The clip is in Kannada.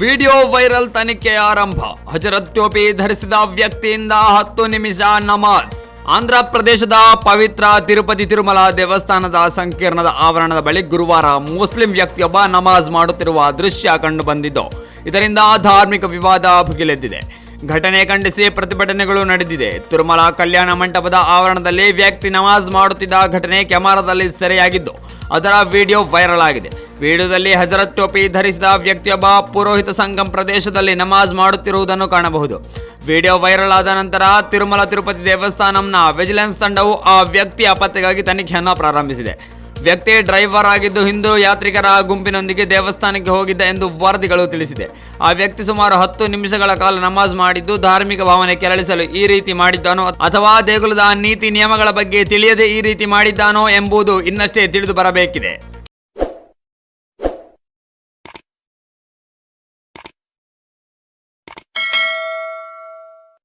ವಿಡಿಯೋ ವೈರಲ್ ತನಿಖೆ ಆರಂಭ. ಹಜರತ್ ಟೋಪಿ ಧರಿಸಿದ ವ್ಯಕ್ತಿಯಿಂದ ಹತ್ತು ನಿಮಿಷ ನಮಾಜ್. ಆಂಧ್ರ ಪ್ರದೇಶದ ಪವಿತ್ರ ತಿರುಪತಿ ತಿರುಮಲ ದೇವಸ್ಥಾನದ ಸಂಕೀರ್ಣದ ಆವರಣದ ಬಳಿ ಗುರುವಾರ ಮುಸ್ಲಿಂ ವ್ಯಕ್ತಿಯೊಬ್ಬ ನಮಾಜ್ ಮಾಡುತ್ತಿರುವ ದೃಶ್ಯ ಕಂಡು ಬಂದಿದ್ದು ಇದರಿಂದ ಧಾರ್ಮಿಕ ವಿವಾದ ಭುಗಿಲೆದ್ದಿದೆ. ಘಟನೆ ಖಂಡಿಸಿ ಪ್ರತಿಭಟನೆಗಳು ನಡೆದಿದೆ. ತಿರುಮಲ ಕಲ್ಯಾಣ ಮಂಟಪದ ಆವರಣದಲ್ಲಿ ವ್ಯಕ್ತಿ ನಮಾಜ್ ಮಾಡುತ್ತಿದ್ದ ಘಟನೆ ಕ್ಯಾಮರಾದಲ್ಲಿ ಸೆರೆಯಾಗಿದ್ದು, ಅದರ ವಿಡಿಯೋ ವೈರಲ್ ಆಗಿದೆ. ವಿಡಿಯೋದಲ್ಲಿ ಹಜರತ್ ಟೋಪಿ ಧರಿಸಿದ ವ್ಯಕ್ತಿಯೊಬ್ಬ ಪುರೋಹಿತ ಸಂಗಮ್ ಪ್ರದೇಶದಲ್ಲಿ ನಮಾಜ್ ಮಾಡುತ್ತಿರುವುದನ್ನು ಕಾಣಬಹುದು. ವಿಡಿಯೋ ವೈರಲ್ ಆದ ನಂತರ ತಿರುಮಲ ತಿರುಪತಿ ದೇವಸ್ಥಾನಂನ ವಿಜಿಲೆನ್ಸ್ ತಂಡವು ಆ ವ್ಯಕ್ತಿಯ ಪತ್ತೆಗಾಗಿ ತನಿಖೆಯನ್ನು ಪ್ರಾರಂಭಿಸಿದೆ. ವ್ಯಕ್ತಿ ಡ್ರೈವರ್ ಆಗಿದ್ದು ಹಿಂದೂ ಯಾತ್ರಿಕರ ಗುಂಪಿನೊಂದಿಗೆ ದೇವಸ್ಥಾನಕ್ಕೆ ಹೋಗಿದ್ದ ಎಂದು ವರದಿಗಳು ತಿಳಿಸಿದೆ. ಆ ವ್ಯಕ್ತಿ ಸುಮಾರು ಹತ್ತು ನಿಮಿಷಗಳ ಕಾಲ ನಮಾಜ್ ಮಾಡಿದ್ದು ಧಾರ್ಮಿಕ ಭಾವನೆ ಕೆರಳಿಸಲು ಈ ರೀತಿ ಮಾಡಿದ್ದಾನೋ ಅಥವಾ ದೇಗುಲದ ನೀತಿ ನಿಯಮಗಳ ಬಗ್ಗೆ ತಿಳಿಯದೆ ಈ ರೀತಿ ಮಾಡಿದ್ದಾನೋ ಎಂಬುದು ಇನ್ನಷ್ಟೇ ತಿಳಿದು ಬರಬೇಕಿದೆ.